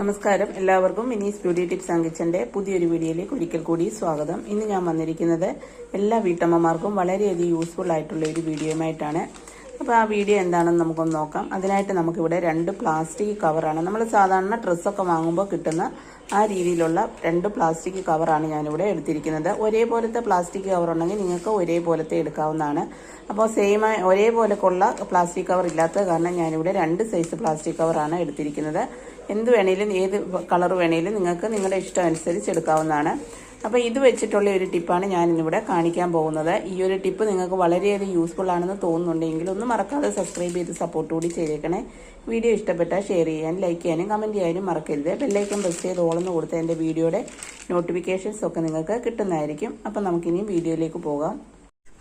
നമസ്കാരം. എല്ലാവർക്കും Mini's beauty tips and കിച്ചന്റെ പുതിയൊരു വീഡിയോയിലേക്ക് ഒരിക്കൽ കൂടി സ്വാഗതം. ഇന്ന് ഞാൻ വന്നിരിക്കുന്നത് എല്ലാ വീട്ടമ്മമാർക്കും വളരെയധികം യൂസ്ഫുൾ ആയിട്ടുള്ള ഒരു വീഡിയോയുമായിട്ടാണ്. അപ്പോൾ ആ വീഡിയോ എന്താണെന്ന് നമുക്കൊന്ന് നോക്കാം. അതിനായിട്ട് നമുക്കിവിടെ രണ്ട് പ്ലാസ്റ്റിക് കവറാണ് നമ്മൾ സാധാരണ ഡ്രസ്സൊക്കെ വാങ്ങുമ്പോൾ കിട്ടുന്ന ആ രീതിയിലുള്ള രണ്ട് പ്ലാസ്റ്റിക് കവറാണ് ഞാനിവിടെ എടുത്തിരിക്കുന്നത്. ഒരേപോലത്തെ പ്ലാസ്റ്റിക് കവർ ഉണ്ടെങ്കിൽ നിങ്ങൾക്ക് ഒരേപോലത്തെ എടുക്കാവുന്നതാണ്. അപ്പോൾ സെയിം ഒരേപോലെക്കുള്ള പ്ലാസ്റ്റിക് കവർ ഇല്ലാത്തത് കാരണം ഞാനിവിടെ രണ്ട് സൈസ് പ്ലാസ്റ്റിക് കവറാണ് എടുത്തിരിക്കുന്നത്. എന്ത് വേണേലും ഏത് കളർ വേണേലും നിങ്ങൾക്ക് നിങ്ങളുടെ ഇഷ്ടം അനുസരിച്ച് എടുക്കാവുന്നതാണ്. അപ്പോൾ ഇത് വെച്ചിട്ടുള്ള ഒരു ടിപ്പാണ് ഞാൻ ഇന്നിവിടെ കാണിക്കാൻ പോകുന്നത്. ഈ ഒരു ടിപ്പ് നിങ്ങൾക്ക് വളരെയധികം യൂസ്ഫുൾ ആണെന്ന് തോന്നുന്നുണ്ടെങ്കിൽ ഒന്ന് മറക്കാതെ സബ്സ്ക്രൈബ് ചെയ്ത് സപ്പോർട്ട് കൂടി ചെയ്തേക്കണേ. വീഡിയോ ഇഷ്ടപ്പെട്ടാൽ ഷെയർ ചെയ്യാൻ ലൈക്ക് ചെയ്യാനും കമന്റ് ചെയ്യാനും മറക്കരുത്. ബെല്ലൈക്കൻ പ്രസ് ചെയ്ത് ഓളെന്ന് കൊടുത്ത എന്റെ വീഡിയോയുടെ നോട്ടിഫിക്കേഷൻസ് ഒക്കെ നിങ്ങൾക്ക് കിട്ടുന്നതായിരിക്കും. അപ്പം നമുക്കിനി വീഡിയോയിലേക്ക് പോകാം.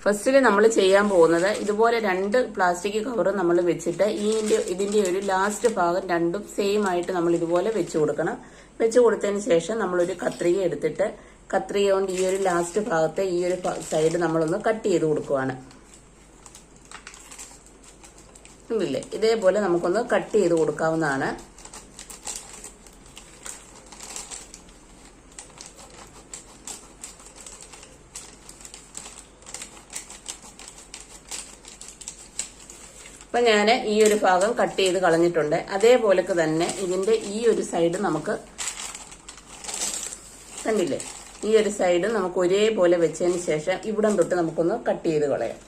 ഫസ്റ്റിൽ നമ്മൾ ചെയ്യാൻ പോകുന്നത് ഇതുപോലെ രണ്ട് പ്ലാസ്റ്റിക് കവർ നമ്മൾ വെച്ചിട്ട് ഈ ഇതിന്റെ ഒരു ലാസ്റ്റ് ഭാഗം രണ്ടും സെയിം ആയിട്ട് നമ്മൾ ഇതുപോലെ വെച്ച് കൊടുക്കണം. വെച്ച് കൊടുത്തതിന് ശേഷം നമ്മളൊരു കത്രിക എടുത്തിട്ട് കത്രിക കൊണ്ട് ഈ ഒരു ലാസ്റ്റ് ഭാഗത്തെ ഈ ഒരു സൈഡ് നമ്മളൊന്ന് കട്ട് ചെയ്ത് കൊടുക്കുവാണ്. ഇല്ലേ? ഇതേപോലെ നമുക്കൊന്ന് കട്ട് ചെയ്ത് കൊടുക്കാവുന്നതാണ്. അപ്പൊ ഞാൻ ഈ ഒരു ഭാഗം കട്ട് ചെയ്ത് കളഞ്ഞിട്ടുണ്ട്. അതേപോലൊക്കെ തന്നെ ഇതിന്റെ ഈ ഒരു സൈഡ് നമുക്ക് കണ്ടില്ലേ? ഈ ഒരു സൈഡ് നമുക്ക് ഒരേപോലെ വെച്ചതിന് ശേഷം ഇവിടം തൊട്ട് നമുക്കൊന്ന് കട്ട് ചെയ്ത് കളയാം.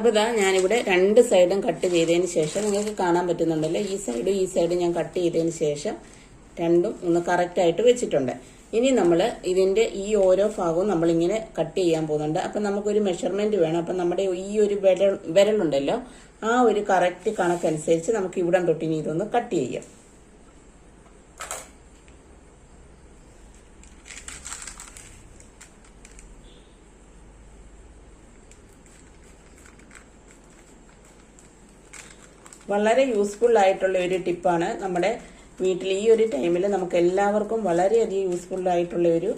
അപ്പോൾ ഇതാ ഞാനിവിടെ രണ്ട് സൈഡും കട്ട് ചെയ്തതിന് ശേഷം നിങ്ങൾക്ക് കാണാൻ പറ്റുന്നുണ്ടല്ലോ. ഈ സൈഡും ഈ സൈഡും ഞാൻ കട്ട് ചെയ്തതിന് ശേഷം രണ്ടും ഒന്ന് കറക്റ്റായിട്ട് വെച്ചിട്ടുണ്ട്. ഇനി നമ്മൾ ഇതിന്റെ ഈ ഓരോ ഭാഗവും നമ്മളിങ്ങനെ കട്ട് ചെയ്യാൻ പോകുന്നുണ്ട്. അപ്പം നമുക്കൊരു മെഷർമെന്റ് വേണം. അപ്പം നമ്മുടെ ഈ ഒരു വിരൽ വിരലുണ്ടല്ലോ ആ ഒരു കറക്റ്റ് കണക്കനുസരിച്ച് നമുക്ക് ഇവിടം തൊട്ടിനി ഇതൊന്ന് കട്ട് ചെയ്യാം. വളരെ യൂസ്ഫുൾ ആയിട്ടുള്ള ഒരു ടിപ്പാണ് നമ്മുടെ വീട്ടിൽ ഈ ഒരു ടൈമിൽ നമുക്ക് എല്ലാവർക്കും വളരെയധികം യൂസ്ഫുൾ ആയിട്ടുള്ള ഒരു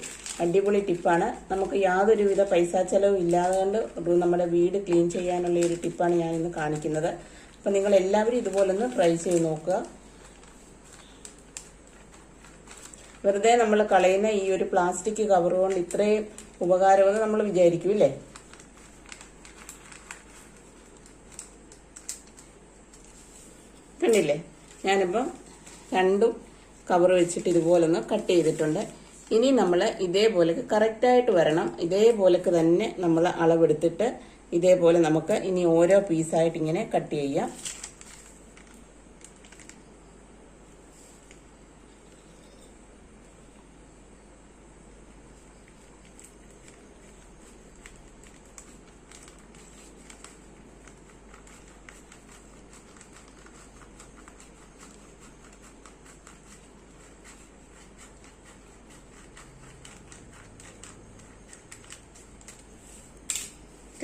അടിപൊളി ടിപ്പാണ് നമുക്ക് യാതൊരുവിധ പൈസ ചെലവും ഇല്ലാതെ കൊണ്ട് നമ്മുടെ വീട് ക്ലീൻ ചെയ്യാനുള്ള ഒരു ടിപ്പാണ് ഞാൻ ഇന്ന് കാണിക്കുന്നത്. അപ്പം നിങ്ങൾ എല്ലാവരും ഇതുപോലെ ഒന്ന് ട്രൈ ചെയ്ത് നോക്കുക. വെറുതെ നമ്മൾ കളയുന്ന ഈ ഒരു പ്ലാസ്റ്റിക് കവർ കൊണ്ട് ഇത്രയും ഉപകാരമെന്ന് നമ്മൾ വിചാരിക്കും ഇല്ലേ കണ്ടില്ലേ ഞാനിപ്പം രണ്ടും കവർ വെച്ചിട്ട് ഇതുപോലെ ഒന്ന് കട്ട് ചെയ്തിട്ടുണ്ട്. ഇനി നമ്മൾ ഇതേപോലെ കറക്റ്റായിട്ട് വരണം. ഇതേപോലൊക്കെ തന്നെ നമ്മൾ അളവെടുത്തിട്ട് ഇതേപോലെ നമുക്ക് ഇനി ഓരോ പീസായിട്ട് ഇങ്ങനെ കട്ട് ചെയ്യാം.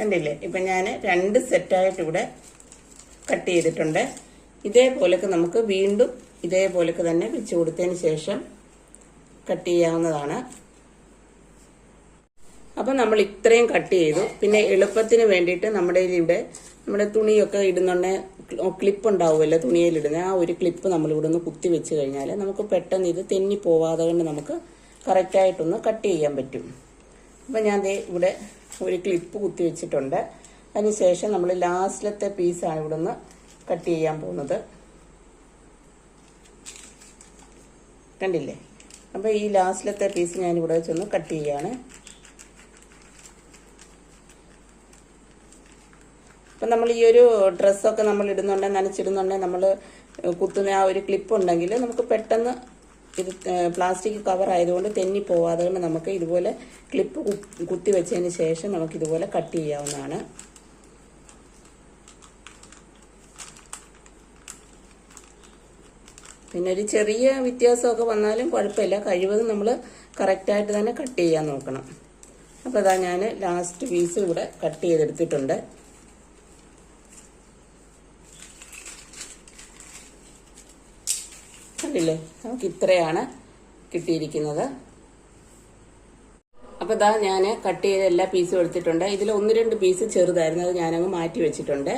കണ്ടില്ലേ ഇപ്പം ഞാൻ രണ്ട് സെറ്റായിട്ട് ഇവിടെ കട്ട് ചെയ്തിട്ടുണ്ട്. ഇതേപോലൊക്കെ നമുക്ക് വീണ്ടും ഇതേപോലൊക്കെ തന്നെ വെച്ച് കൊടുത്തതിന് ശേഷം കട്ട് ചെയ്യാവുന്നതാണ്. അപ്പം നമ്മൾ ഇത്രയും കട്ട് ചെയ്തു. പിന്നെ എളുപ്പത്തിന് വേണ്ടിയിട്ട് നമ്മുടെ ഇവിടെ നമ്മുടെ തുണിയൊക്കെ ഇടുന്നുണ്ടെ ക്ലിപ്പ് ഉണ്ടാവുമല്ലോ തുണിയിലിടുന്ന ആ ഒരു ക്ലിപ്പ് നമ്മൾ ഇവിടെ നിന്ന് കുത്തി വെച്ച് കഴിഞ്ഞാൽ നമുക്ക് പെട്ടെന്ന് ഇത് തെന്നി പോവാതെ കൊണ്ട് നമുക്ക് കറക്റ്റായിട്ടൊന്ന് കട്ട് ചെയ്യാൻ പറ്റും. അപ്പം ഞാൻ ഇവിടെ ഒരു ക്ലിപ്പ് കുത്തി വെച്ചിട്ടുണ്ട്. അതിനുശേഷം നമ്മൾ ലാസ്റ്റിലത്തെ പീസാണ് ഇവിടെ നിന്ന് കട്ട് ചെയ്യാൻ പോകുന്നത്. കണ്ടില്ലേ? അപ്പോൾ ഈ ലാസ്റ്റിലത്തെ പീസ് ഞാൻ ഇവിടെ വെച്ചൊന്ന് കട്ട് ചെയ്യാണ്. അപ്പം നമ്മൾ ഈ ഒരു ഡ്രസ്സൊക്കെ നമ്മൾ ഇടുന്നുണ്ടെങ്കിൽ നനച്ചിടുന്നുണ്ടെങ്കിൽ നമ്മൾ കുത്തുന്ന ആ ഒരു ക്ലിപ്പ് ഉണ്ടെങ്കിൽ നമുക്ക് പെട്ടെന്ന് ഇത് പ്ലാസ്റ്റിക് കവർ ആയതുകൊണ്ട് തെന്നി പോവാതെ കൊണ്ട് നമുക്ക് ഇതുപോലെ ക്ലിപ്പ് കുത്തി വെച്ചതിന് ശേഷം നമുക്ക് ഇതുപോലെ കട്ട് ചെയ്യാവുന്നതാണ്. പിന്നെ ഒരു ചെറിയ വ്യത്യാസമൊക്കെ വന്നാലും കുഴപ്പമില്ല. കഴിവതും നമ്മൾ കറക്റ്റായിട്ട് തന്നെ കട്ട് ചെയ്യാൻ നോക്കണം. അപ്പോൾ അതാ ഞാൻ ലാസ്റ്റ് പീസ് ഇവിടെ കട്ട് ചെയ്തെടുത്തിട്ടുണ്ട്. കണ്ടില്ലേ നമുക്ക് ഇത്രയാണ് കിട്ടിയിരിക്കുന്നത്. അപ്പോൾ ഇതാ ഞാൻ കട്ട് ചെയ്ത എല്ലാ പീസും എടുത്തിട്ടുണ്ട്. ഇതിൽ ഒന്ന് രണ്ട് പീസ് ചെറുതായിരുന്നു. അത് ഞാനങ്ങ് മാറ്റി വെച്ചിട്ടുണ്ട്.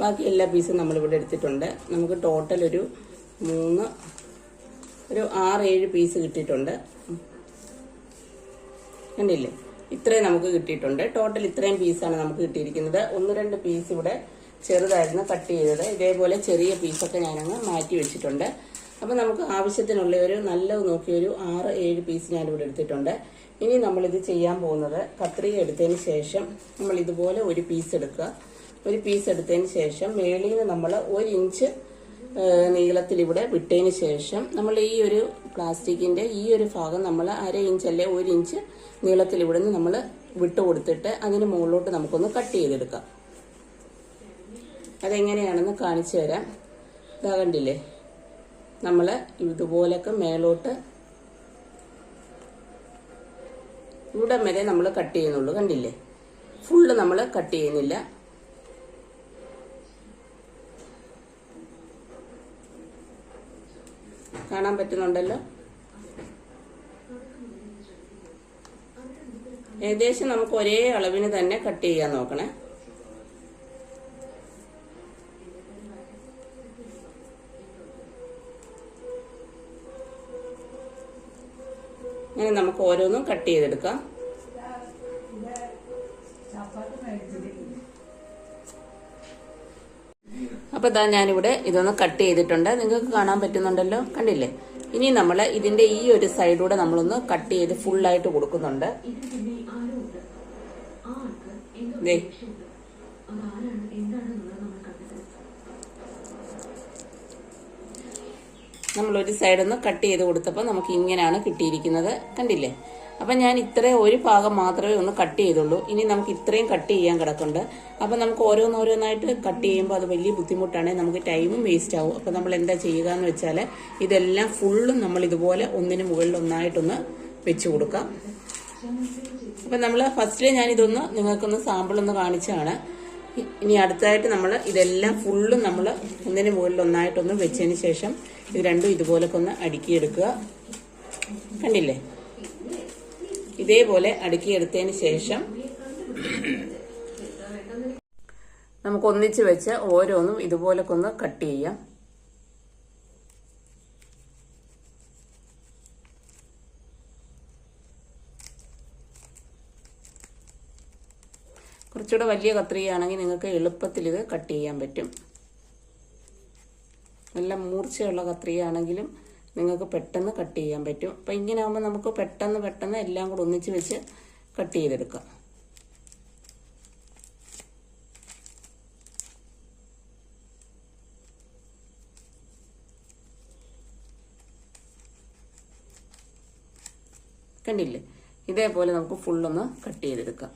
ബാക്കി എല്ലാ പീസും നമ്മളിവിടെ എടുത്തിട്ടുണ്ട്. നമുക്ക് ടോട്ടൽ ഒരു മൂന്ന് ഒരു ആറ് ഏഴ് പീസ് കിട്ടിയിട്ടുണ്ട്. കണ്ടില്ലേ? ഇത്രയും നമുക്ക് കിട്ടിയിട്ടുണ്ട്. ടോട്ടൽ ഇത്രയും പീസാണ് നമുക്ക് കിട്ടിയിരിക്കുന്നത്. ഒന്ന് രണ്ട് പീസ് ഇവിടെ ചെറുതായിരുന്നു കട്ട് ചെയ്തത്. ഇതേപോലെ ചെറിയ പീസൊക്കെ ഞാനങ്ങ് മാറ്റി വെച്ചിട്ടുണ്ട്. അപ്പോൾ നമുക്ക് ആവശ്യത്തിനുള്ള ഒരു നല്ലത് നോക്കിയ ഒരു ആറ് ഏഴ് പീസ് ഞാനിവിടെ എടുത്തിട്ടുണ്ട്. ഇനി നമ്മളിത് ചെയ്യാൻ പോകുന്നത് കത്രിക എടുത്തതിന് ശേഷം നമ്മൾ ഇതുപോലെ ഒരു പീസ് എടുക്കുക. ഒരു പീസ് എടുത്തതിന് ശേഷം മേളിൽ നിന്ന് നമ്മൾ ഒരു ഇഞ്ച് നീളത്തിൽ ഇവിടെ വിട്ടതിന് ശേഷം നമ്മൾ ഈ ഒരു പ്ലാസ്റ്റിക്കിന്റെ ഈ ഒരു ഭാഗം നമ്മൾ അര ഇഞ്ച് അല്ലെ ഒരു ഇഞ്ച് നീളത്തിൽ ഇവിടെ നിന്ന് നമ്മൾ വിട്ട് കൊടുത്തിട്ട് അതിന് മുകളിലോട്ട് നമുക്കൊന്ന് കട്ട് ചെയ്തെടുക്കാം. അതെങ്ങനെയാണെന്ന് കാണിച്ചു തരാം. ഇതാ കണ്ടില്ലേ? നമ്മൾ ഇതുപോലെയൊക്കെ മേലോട്ട് ഇവിടെ വരെ നമ്മൾ കട്ട് ചെയ്യുന്നുള്ളൂ കണ്ടില്ലേ? ഫുള്ള് നമ്മൾ കട്ട് ചെയ്യുന്നില്ല. കാണാൻ പറ്റുന്നുണ്ടല്ലോ? ഏകദേശം നമുക്ക് ഒരേ അളവിന് തന്നെ കട്ട് ചെയ്യാൻ നോക്കണേ. അങ്ങനെ നമുക്ക് ഓരോന്നും കട്ട് ചെയ്തെടുക്കാം. അപ്പൊ ഇതാ ഞാനിവിടെ ഇതൊന്ന് കട്ട് ചെയ്തിട്ടുണ്ട്. നിങ്ങൾക്ക് കാണാൻ പറ്റുന്നുണ്ടല്ലോ? കണ്ടില്ലേ? ഇനി നമ്മൾ ഇതിന്റെ ഈ ഒരു സൈഡൂടെ നമ്മളൊന്ന് കട്ട് ചെയ്ത് ഫുള്ളായിട്ട് കൊടുക്കുന്നുണ്ട്. നമ്മൾ ഒരു സൈഡൊന്ന് കട്ട് ചെയ്ത് കൊടുത്തപ്പോൾ നമുക്ക് ഇങ്ങനെയാണ് കിട്ടിയിരിക്കുന്നത്. കണ്ടില്ലേ? അപ്പം ഞാൻ ഇത്രയും ഒരു ഭാഗം മാത്രമേ ഒന്ന് കട്ട് ചെയ്തുള്ളൂ. ഇനി നമുക്ക് ഇത്രയും കട്ട് ചെയ്യാൻ കിടക്കുന്നുണ്ട് അപ്പം നമുക്ക് ഓരോന്നോരോന്നായിട്ട് കട്ട് ചെയ്യുമ്പോൾ അത് വലിയ ബുദ്ധിമുട്ടാണ്. നമുക്ക് ടൈമും വേസ്റ്റ് ആവും. അപ്പം നമ്മൾ എന്താ ചെയ്യുക എന്ന് വെച്ചാൽ ഇതെല്ലാം ഫുള്ളും നമ്മൾ ഇതുപോലെ ഒന്നിന് മുകളിൽ ഒന്നായിട്ടൊന്ന് വെച്ച് കൊടുക്കാം. അപ്പം നമ്മൾ ഫസ്റ്റിൽ ഞാൻ ഇതൊന്ന് നിങ്ങൾക്കൊന്ന് സാമ്പിൾ ഒന്ന് കാണിച്ചാണ്. ഇനി അടുത്തായിട്ട് നമ്മൾ ഇതെല്ലാം ഫുള്ളും നമ്മൾ ഒന്നിന് മുകളിൽ ഒന്നായിട്ടൊന്ന് വെച്ചതിന് ശേഷം ഇത് രണ്ടും ഇതുപോലൊക്കെ ഒന്ന് അടുക്കിയെടുക്കുക. കണ്ടില്ലേ? ഇതേപോലെ അടുക്കിയെടുത്തതിന് ശേഷം നമുക്ക് ഒന്നിച്ച് വെച്ച് ഓരോന്നും ഇതുപോലൊക്കെ ഒന്ന് കട്ട് ചെയ്യാം. കുറച്ചുകൂടെ വലിയ കത്രികയാണെങ്കിൽ നിങ്ങൾക്ക് എളുപ്പത്തിൽ ഇത് കട്ട് ചെയ്യാൻ പറ്റും. നല്ല മൂർച്ചയുള്ള കത്രികയാണെങ്കിലും നിങ്ങൾക്ക് പെട്ടെന്ന് കട്ട് ചെയ്യാൻ പറ്റും. അപ്പം ഇങ്ങനെ ആകുമ്പോൾ നമുക്ക് പെട്ടെന്ന് പെട്ടെന്ന് എല്ലാം കൂടെ ഒന്നിച്ച് വെച്ച് കട്ട് ചെയ്തെടുക്കാം. കണ്ടില്ലേ? ഇതേപോലെ നമുക്ക് ഫുള്ളൊന്ന് കട്ട് ചെയ്തെടുക്കാം.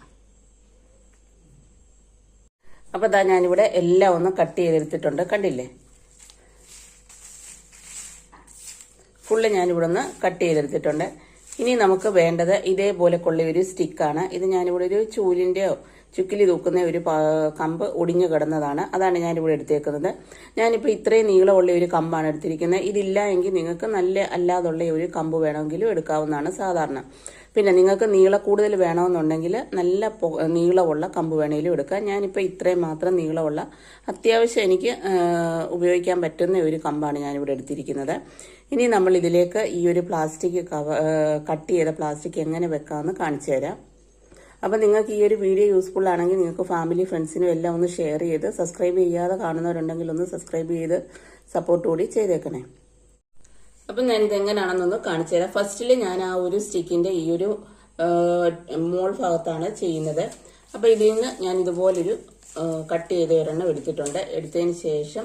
അപ്പോൾ ഇതാ ഞാനിവിടെ എല്ലാം ഒന്ന് കട്ട് ചെയ്തെടുത്തിട്ടുണ്ട്. കണ്ടില്ലേ? ഫുള്ള് ഞാനിവിടെ നിന്ന് കട്ട് ചെയ്തെടുത്തിട്ടുണ്ട്. ഇനി നമുക്ക് വേണ്ടത് ഇതേപോലെ ഒരു സ്റ്റിക്കാണ് ഇത് ഞാനിവിടെ ഒരു ചൂലിന്റെയോ ചുക്കിലി തൂക്കുന്ന ഒരു കമ്പ് ഒടിഞ്ഞു കിടന്നതാണ്. അതാണ് ഞാനിവിടെ എടുത്തേക്കുന്നത്. ഞാനിപ്പോൾ ഇത്രയും നീളമുള്ള ഒരു കമ്പാണ് എടുത്തിരിക്കുന്നത്. ഇതില്ല എങ്കിൽ നിങ്ങൾക്ക് നല്ല അല്ലാതുള്ള ഒരു കമ്പ് വേണമെങ്കിലും എടുക്കാവുന്നതാണ് സാധാരണ. പിന്നെ നിങ്ങൾക്ക് നീള കൂടുതൽ വേണമെന്നുണ്ടെങ്കിൽ നല്ല നീളമുള്ള കമ്പ് വേണമെങ്കിലും എടുക്കാം. ഞാനിപ്പോൾ ഇത്രയും മാത്രം നീളമുള്ള അത്യാവശ്യം എനിക്ക് ഉപയോഗിക്കാൻ പറ്റുന്ന ഒരു കമ്പാണ് ഞാനിവിടെ എടുത്തിരിക്കുന്നത്. ഇനി നമ്മൾ ഇതിലേക്ക് ഈ ഒരു പ്ലാസ്റ്റിക് കവ കട്ട് ചെയ്ത പ്ലാസ്റ്റിക് എങ്ങനെ വെക്കാമെന്ന് കാണിച്ചു തരാം. അപ്പം നിങ്ങൾക്ക് ഈ ഒരു വീഡിയോ യൂസ്ഫുൾ ആണെങ്കിൽ നിങ്ങൾക്ക് ഫാമിലി ഫ്രണ്ട്സിനും എല്ലാം ഒന്ന് ഷെയർ ചെയ്ത് സബ്സ്ക്രൈബ് ചെയ്യാതെ കാണുന്നവരുണ്ടെങ്കിൽ ഒന്ന് സബ്സ്ക്രൈബ് ചെയ്ത് സപ്പോർട്ട് കൂടി ചെയ്തേക്കണേ. അപ്പം ഞാൻ ഇതെങ്ങനെയാണെന്നൊന്ന് കാണിച്ചു തരാം. ഫസ്റ്റിൽ ഞാൻ ആ ഒരു സ്റ്റിക്കിന്റെ ഈ ഒരു മോൾ ഭാഗത്താണ് ചെയ്യുന്നത്. അപ്പം ഇതിൽ നിന്ന് ഞാൻ ഇതുപോലൊരു കട്ട് ചെയ്ത ഒരെണ്ണം എടുത്തിട്ടുണ്ട്. എടുത്തതിന് ശേഷം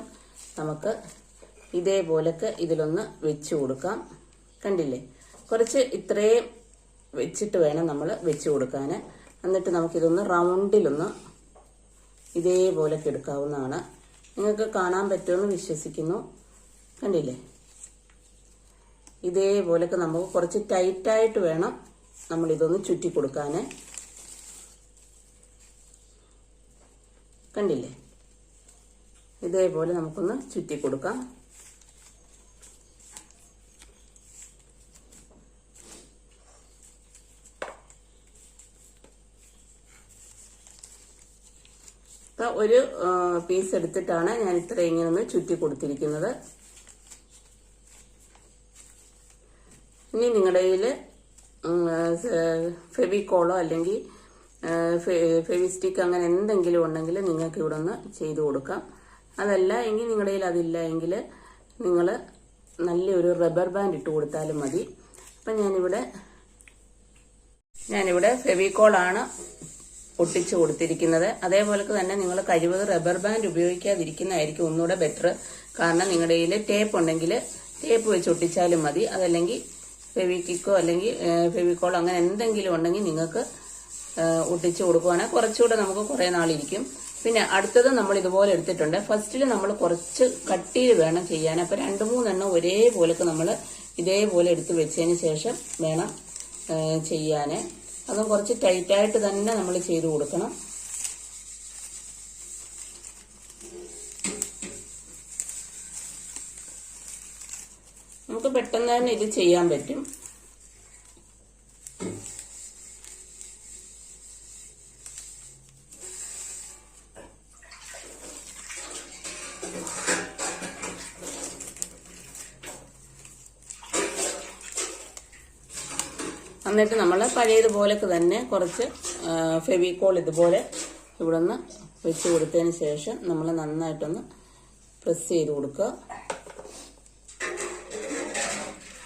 നമുക്ക് ഇതേപോലൊക്കെ ഇതിലൊന്ന് വെച്ച് കൊടുക്കാം. കണ്ടില്ലേ? കുറച്ച് ഇത്രയും വെച്ചിട്ട് വേണം നമ്മൾ വെച്ച് കൊടുക്കാൻ എന്നിട്ട് നമുക്കിതൊന്ന് റൗണ്ടിലൊന്ന് ഇതേപോലെ എടുക്കാവുന്നതാണ് നിങ്ങൾക്ക് കാണാൻ പറ്റുമെന്ന് വിശ്വസിക്കുന്നു. കണ്ടില്ലേ? ഇതേപോലൊക്കെ നമുക്ക് കുറച്ച് ടൈറ്റായിട്ട് വേണം നമ്മളിതൊന്ന് ചുറ്റി കൊടുക്കാൻ കണ്ടില്ലേ? ഇതേപോലെ നമുക്കൊന്ന് ചുറ്റി കൊടുക്കാം ഒരു പീസ് എടുത്തിട്ടാണ് ഞാൻ ഇത്ര ഇങ്ങനെ ഒന്ന് ചുറ്റി കൊടുത്തിരിക്കുന്നത്. ഇനി നിങ്ങളുടെ കയ്യിൽ ഫെവിക്കോളോ അല്ലെങ്കിൽ ഫെവിസ്റ്റിക്ക് അങ്ങനെ എന്തെങ്കിലും ഉണ്ടെങ്കിൽ നിങ്ങൾക്ക് ഇവിടെ ഒന്ന് ചെയ്തു കൊടുക്കാം. അതല്ല എങ്കിൽ നിങ്ങളുടെ കയ്യിൽ അതില്ല എങ്കിൽ നിങ്ങൾ നല്ലൊരു റബ്ബർ ബാൻഡ് ഇട്ട് കൊടുത്താലും മതി. അപ്പം ഞാനിവിടെ ഞാനിവിടെ ഫെവിക്കോളാണ് ഒട്ടിച്ചു കൊടുത്തിരിക്കുന്നത്. അതേപോലെ തന്നെ നിങ്ങൾ കഴിവത് റബ്ബർ ബാൻഡ് ഉപയോഗിക്കാതിരിക്കുന്നതായിരിക്കും ഒന്നുകൂടെ ബെറ്റർ കാരണം നിങ്ങളുടെ കയ്യിൽ ടേപ്പ് ഉണ്ടെങ്കിൽ ടേപ്പ് വെച്ച് ഒട്ടിച്ചാലും മതി. അതല്ലെങ്കിൽ ഫെവിക്കിക്കോ അല്ലെങ്കിൽ ഫെവിക്കോൾ അങ്ങനെ എന്തെങ്കിലും ഉണ്ടെങ്കിൽ നിങ്ങൾക്ക് ഒട്ടിച്ചു കൊടുക്കുവാണെങ്കിൽ കുറച്ചുകൂടെ നമുക്ക് കുറേ നാളിരിക്കും. പിന്നെ അടുത്തത് നമ്മൾ ഇതുപോലെ എടുത്തിട്ടുണ്ട്. ഫസ്റ്റിൽ നമ്മൾ കുറച്ച് കട്ടിയിൽ വേണം ചെയ്യാൻ. അപ്പോൾ രണ്ട് മൂന്നെണ്ണം ഒരേപോലൊക്കെ നമ്മൾ ഇതേപോലെ എടുത്ത് വെച്ചതിന് ശേഷം വേണം ചെയ്യാൻ അതും കുറച്ച് ടൈറ്റായിട്ട് തന്നെ നമ്മൾ ചെയ്ത് കൊടുക്കണം. നമുക്ക് പെട്ടെന്ന് തന്നെ ഇത് ചെയ്യാൻ പറ്റും. എന്നിട്ട് നമ്മൾ പഴയതുപോലൊക്കെ തന്നെ കുറച്ച് ഫെവിക്കോൾ ഇതുപോലെ ഇവിടെ നിന്ന് വെച്ച് കൊടുത്തതിന് ശേഷം നമ്മൾ നന്നായിട്ടൊന്ന് പ്രസ് ചെയ്ത് കൊടുക്കുക.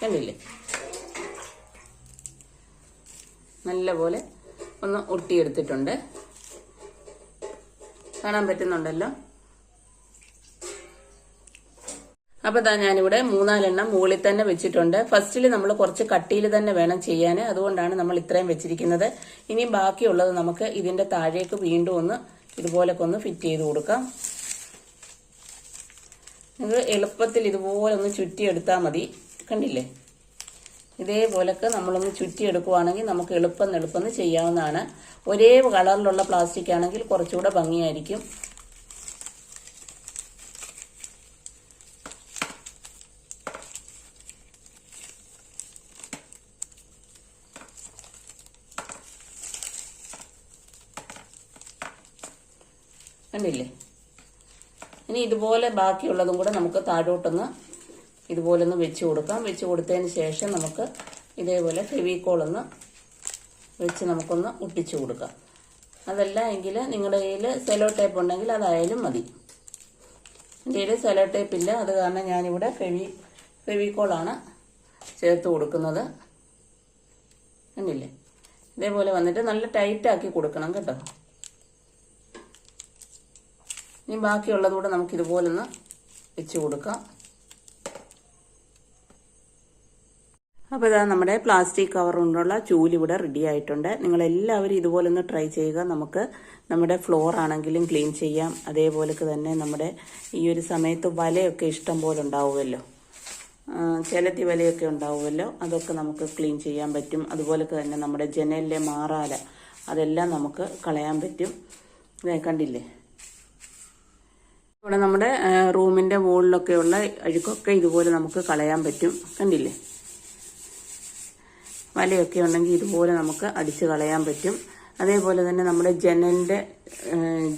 കണ്ടില്ലേ? നല്ലപോലെ ഒന്ന് ഒട്ടിയെടുത്തിട്ടുണ്ട് കാണാൻ പറ്റുന്നുണ്ടല്ലോ? അപ്പൊ ഇതാ ഞാനിവിടെ മൂന്നാലെണ്ണം മുകളിൽ തന്നെ വെച്ചിട്ടുണ്ട്. ഫസ്റ്റിൽ നമ്മൾ കുറച്ച് കട്ടിയിൽ തന്നെ വേണം ചെയ്യാൻ അതുകൊണ്ടാണ് നമ്മൾ ഇത്രയും വെച്ചിരിക്കുന്നത്. ഇനി ബാക്കിയുള്ളത് നമുക്ക് ഇതിന്റെ താഴേക്ക് വീണ്ടും ഒന്ന് ഇതുപോലൊക്കെ ഒന്ന് ഫിറ്റ് ചെയ്ത് കൊടുക്കാം. നിങ്ങൾ എളുപ്പത്തിൽ ഇതുപോലെ ഒന്ന് ചുറ്റിയെടുത്താൽ മതി. കണ്ടില്ലേ? ഇതേപോലൊക്കെ നമ്മളൊന്ന് ചുറ്റിയെടുക്കുവാണെങ്കിൽ നമുക്ക് എളുപ്പം എളുപ്പം ചെയ്യാവുന്നതാണ്. ഒരേ കളറിലുള്ള പ്ലാസ്റ്റിക് ആണെങ്കിൽ കുറച്ചുകൂടെ ഭംഗിയായിരിക്കും. കണ്ടില്ലേ? ഇനി ഇതുപോലെ ബാക്കിയുള്ളതും കൂടെ നമുക്ക് താഴോട്ടൊന്ന് ഇതുപോലെ ഒന്ന് വെച്ച് കൊടുക്കാം. വെച്ച് കൊടുത്തതിന് ശേഷം നമുക്ക് ഇതേപോലെ ഫെവിക്കോൾ ഒന്ന് വെച്ച് നമുക്കൊന്ന് ഒട്ടിച്ചു കൊടുക്കാം. അതല്ല എങ്കിൽ നിങ്ങളുടെ കയ്യിൽ സെലോ ടേപ്പ് ഉണ്ടെങ്കിൽ അതായാലും മതി. എന്റെ കയ്യിൽ സെലോ ടേപ്പ് ഇല്ല. അത് കാരണം ഞാനിവിടെ ഫെവി ഫെവിക്കോളാണ് ചേർത്ത് കൊടുക്കുന്നത്. കണ്ടില്ലേ? ഇതേപോലെ വന്നിട്ട് നല്ല ടൈറ്റാക്കി കൊടുക്കണം കേട്ടോ. ഇനി ബാക്കിയുള്ളതുകൂടെ നമുക്ക് ഇതുപോലൊന്ന് വെച്ച് കൊടുക്കാം. അപ്പോൾ ഇതാ നമ്മുടെ പ്ലാസ്റ്റിക് കവർ കൊണ്ടുള്ള ചൂൽ ഇവിടെ റെഡി ആയിട്ടുണ്ട്. നിങ്ങൾ എല്ലാവരും ഇതുപോലെ ഒന്ന് ട്രൈ ചെയ്യുക. നമുക്ക് നമ്മുടെ ഫ്ലോർ ആണെങ്കിലും ക്ലീൻ ചെയ്യാം. അതേപോലൊക്കെ തന്നെ നമ്മുടെ ഈ ഒരു സമയത്ത് വലയൊക്കെ ഇഷ്ടം പോലെ ഉണ്ടാവുമല്ലോ. ചിലത്തി വലയൊക്കെ ഉണ്ടാവുമല്ലോ. അതൊക്കെ നമുക്ക് ക്ലീൻ ചെയ്യാൻ പറ്റും. അതുപോലൊക്കെ തന്നെ നമ്മുടെ ജനലിലെ മാറാല അതെല്ലാം നമുക്ക് കളയാൻ പറ്റും. കണ്ടില്ലേ? ഇവിടെ നമ്മുടെ റൂമിന്റെ മുകളിലൊക്കെയുള്ള അഴുക്കൊക്കെ ഇതുപോലെ നമുക്ക് കളയാൻ പറ്റും. കണ്ടില്ലേ? വലയൊക്കെ ഉണ്ടെങ്കിൽ ഇതുപോലെ നമുക്ക് അടിച്ച് കളയാൻ പറ്റും. അതേപോലെ തന്നെ നമ്മുടെ ജനലിന്റെ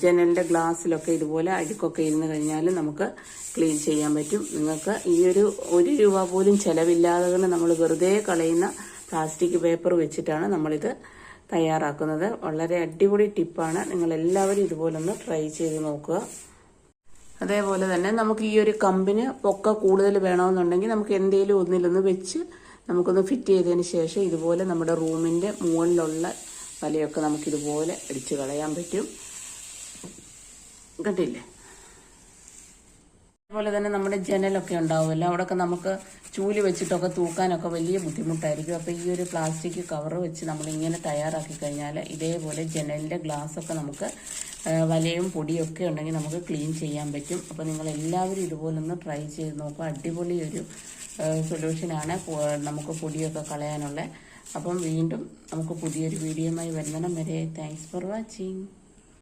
ജനലിന്റെ ഗ്ലാസ്സിലൊക്കെ ഇതുപോലെ അഴുക്കൊക്കെ ഇരുന്ന് കഴിഞ്ഞാൽ നമുക്ക് ക്ലീൻ ചെയ്യാൻ പറ്റും. നിങ്ങൾക്ക് ഈ ഒരു ഒരു രൂപ പോലും ചിലവില്ലാതെ തന്നെ നമ്മൾ വെറുതെ കളയുന്ന പ്ലാസ്റ്റിക് പേപ്പർ വെച്ചിട്ടാണ് നമ്മളിത് തയ്യാറാക്കുന്നത്. വളരെ അടിപൊളി ടിപ്പാണ്. നിങ്ങളെല്ലാവരും ഇതുപോലൊന്ന് ട്രൈ ചെയ്ത് നോക്കുക. അതേപോലെ തന്നെ നമുക്ക് ഈ ഒരു കമ്പിന് പൊക്ക കൂടുതൽ വേണമെന്നുണ്ടെങ്കിൽ നമുക്ക് എന്തെങ്കിലും ഒന്നിലൊന്ന് വെച്ച് നമുക്കൊന്ന് ഫിറ്റ് ചെയ്തതിന് ശേഷം ഇതുപോലെ നമ്മുടെ റൂമിന്റെ മുകളിലുള്ള വലയൊക്കെ നമുക്കിതുപോലെ അടിച്ച് കളയാൻ പറ്റും. കണ്ടില്ലേ? അതുപോലെ തന്നെ നമ്മുടെ ജനലൊക്കെ ഉണ്ടാവുമല്ലോ. അവിടെയൊക്കെ നമുക്ക് ചൂൽ വെച്ചിട്ടൊക്കെ തൂക്കാനൊക്കെ വലിയ ബുദ്ധിമുട്ടായിരിക്കും. അപ്പോൾ ഈ ഒരു പ്ലാസ്റ്റിക് കവർ വെച്ച് നമ്മൾ ഇങ്ങനെ തയ്യാറാക്കി കഴിഞ്ഞാൽ ഇതേപോലെ ജനലിന്റെ ഗ്ലാസ്സൊക്കെ നമുക്ക് വലയും പൊടിയൊക്കെ ഉണ്ടെങ്കിൽ നമുക്ക് ക്ലീൻ ചെയ്യാൻ പറ്റും. അപ്പോൾ നിങ്ങൾ എല്ലാവരും ഇതുപോലെ ഒന്ന് ട്രൈ ചെയ്ത് നോക്കുക. അടിപൊളി ഒരു സൊല്യൂഷനാണ് നമുക്ക് പൊടിയൊക്കെ കളയാനുള്ള. അപ്പം വീണ്ടും നമുക്ക് പുതിയൊരു വീഡിയോയുമായി വരുന്നിടം വരെ. Thanks for watching